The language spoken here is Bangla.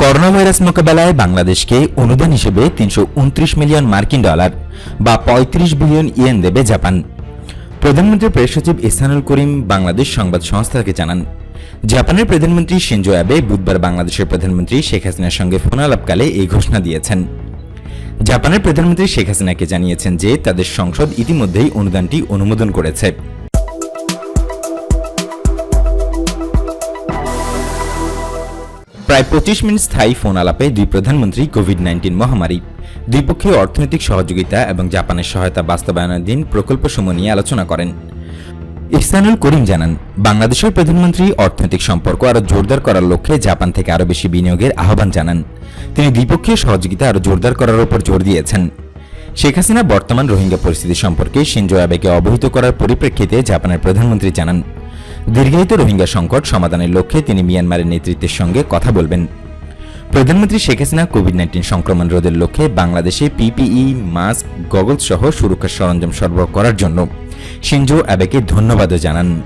করোনা ভাইরাস মোকাবেলায় বাংলাদেশকে অনুদান হিসেবে তিনশো মিলিয়ন মার্কিন ডলার বা ৩৫ বিলিয়ন ইয়েন দেবে জাপান। প্রধানমন্ত্রী প্রেস সচিব ইহসানুল করিম বাংলাদেশ সংবাদ সংস্থাকে জানান, জাপানের প্রধানমন্ত্রী শিনজো অ্যাবে বুধবার বাংলাদেশের প্রধানমন্ত্রী শেখ হাসিনার সঙ্গে ফোনালাপকালে এই ঘোষণা দিয়েছেন। জাপানের প্রধানমন্ত্রী শেখ হাসিনাকে জানিয়েছেন যে তাদের সংসদ ইতিমধ্যেই অনুদানটি অনুমোদন করেছে। প্রায় পঁচিশ মিনিট স্থায়ী ফোন আলাপে দুই প্রধানমন্ত্রী কোভিড নাইন্টিন মহামারী, দ্বিপক্ষীয় অর্থনৈতিক সহযোগিতা এবং জাপানের সহায়তা বাস্তবায়নাধীন প্রকল্পসমূহ নিয়ে আলোচনা করেন। ইহসানুল করিম জানান, বাংলাদেশের প্রধানমন্ত্রী অর্থনৈতিক সম্পর্ক আরও জোরদার করার লক্ষ্যে জাপান থেকে আরও বেশি বিনিয়োগের আহ্বান জানান। তিনি দ্বিপক্ষীয় সহযোগিতা আরও জোরদার করার উপর জোর দিয়েছেন। শেখ হাসিনা বর্তমান রোহিঙ্গা পরিস্থিতি সম্পর্কে শিনজো আবেকে অবহিত করার পরিপ্রেক্ষিতে জাপানের প্রধানমন্ত্রী জানান দীর্ঘায়িত রোহিঙ্গা সংকট সমাধানের লক্ষ্যে তিনি মিয়ানমারের নেতৃত্বের সঙ্গে কথা বলবেন। প্রধানমন্ত্রী শেখ হাসিনা কোভিড নাইন্টিন সংক্রমণ রোধের লক্ষ্যে বাংলাদেশে পিপিই, মাস্ক গগলস সহ সুরক্ষা সরঞ্জাম সরবরাহ করার জন্য। সিনজো অ্যাবেকে ধন্যবাদও জানান।